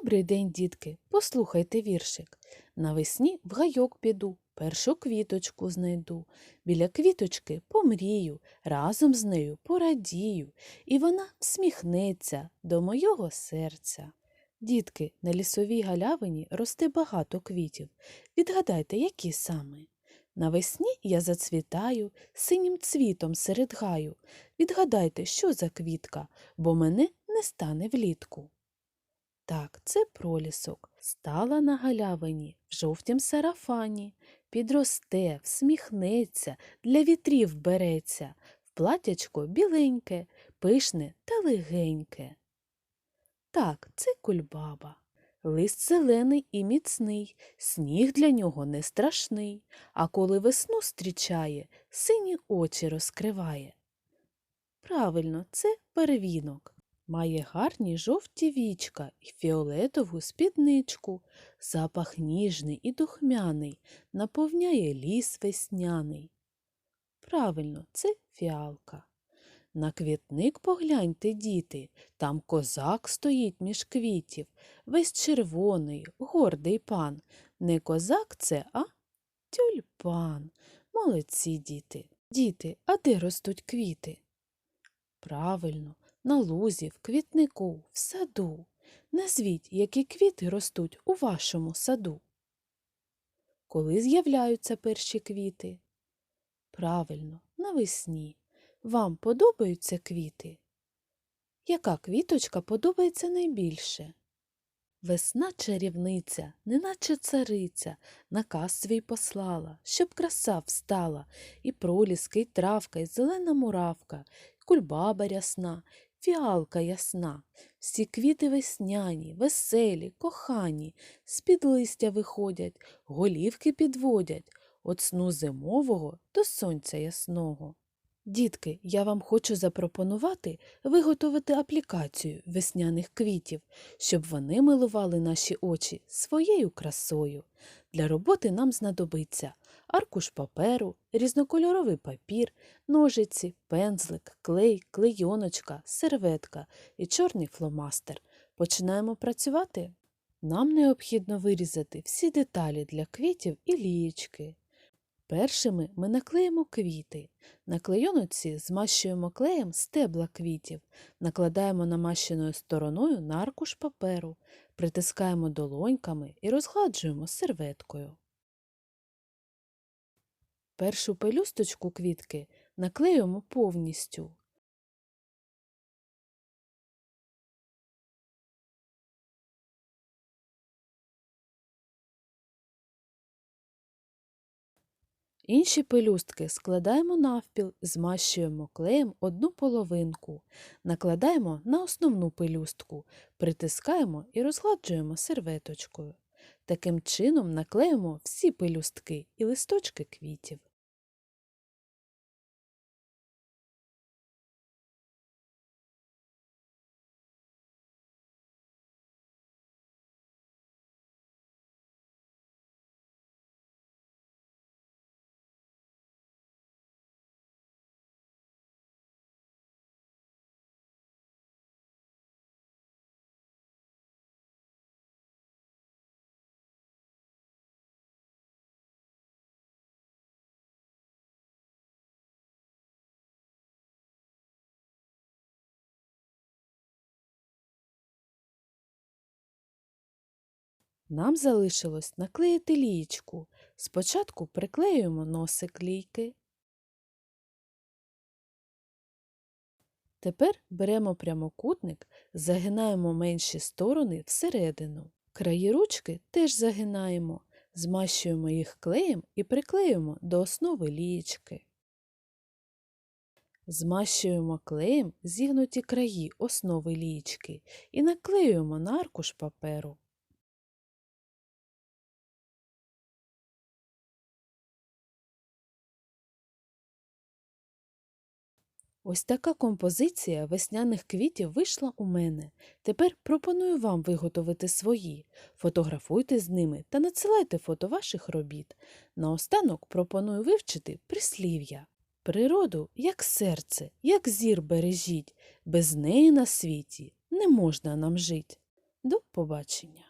Добрий день, дітки, послухайте віршик. Навесні в гайок піду, першу квіточку знайду. Біля квіточки помрію, разом з нею порадію, і вона всміхнеться до мого серця. Дітки, на лісовій галявині росте багато квітів. Відгадайте, які саме? Навесні я зацвітаю синім цвітом серед гаю. Відгадайте, що за квітка, бо мене не стане влітку. Так, це пролісок. Стала на галявині в жовтім сарафані. Підросте, всміхнеться, для вітрів береться, в платячко біленьке, пишне та легеньке. Так, це кульбаба. Лист зелений і міцний, сніг для нього не страшний, а коли весну зустрічає, сині очі розкриває. Правильно, це первінок. Має гарні жовті вічка і фіолетову спідничку. Запах ніжний і духмяний, наповняє ліс весняний. Правильно, це фіалка. На квітник погляньте, діти, там козак стоїть між квітів, весь червоний, гордий пан. Не козак це, а тюльпан. Молодці діти. Діти, а де ростуть квіти? Правильно, на лузі, в квітнику, в саду. Назвіть, які квіти ростуть у вашому саду. Коли з'являються перші квіти? Правильно, навесні. Вам подобаються квіти? Яка квіточка подобається найбільше? Весна чарівниця, неначе цариця, наказ свій послала, щоб краса встала, і проліски, і травка, і зелена муравка, і кульбаба рясна, фіалка ясна. Всі квіти весняні, веселі, кохані, з-під листя виходять, голівки підводять, от сну зимового до сонця ясного. Дітки, я вам хочу запропонувати виготовити аплікацію весняних квітів, щоб вони милували наші очі своєю красою. Для роботи нам знадобиться аркуш паперу, різнокольоровий папір, ножиці, пензлик, клей, клейоночка, серветка і чорний фломастер. Починаємо працювати? Нам необхідно вирізати всі деталі для квітів і лієчки. Першими ми наклеїмо квіти. На клейоночці змащуємо клеєм стебла квітів, накладаємо намащеною стороною на аркуш паперу, притискаємо долоньками і розгладжуємо серветкою. Першу пелюсточку квітки наклеюємо повністю. Інші пелюстки складаємо навпіл, змащуємо клеєм одну половинку, накладаємо на основну пелюстку, притискаємо і розгладжуємо серветочкою. Таким чином наклеїмо всі пелюстки і листочки квітів. Нам залишилось наклеїти лієчку. Спочатку приклеюємо носик лійки. Тепер беремо прямокутник, загинаємо менші сторони всередину. Краї ручки теж загинаємо, змащуємо їх клеєм і приклеюємо до основи лієчки. Змащуємо клеєм зігнуті краї основи лієчки і наклеюємо на аркуш паперу. Ось така композиція весняних квітів вийшла у мене. Тепер пропоную вам виготовити свої. Фотографуйте з ними та надсилайте фото ваших робіт. Наостанок пропоную вивчити прислів'я. Природу, як серце, як зір бережіть, без неї на світі не можна нам жить. До побачення!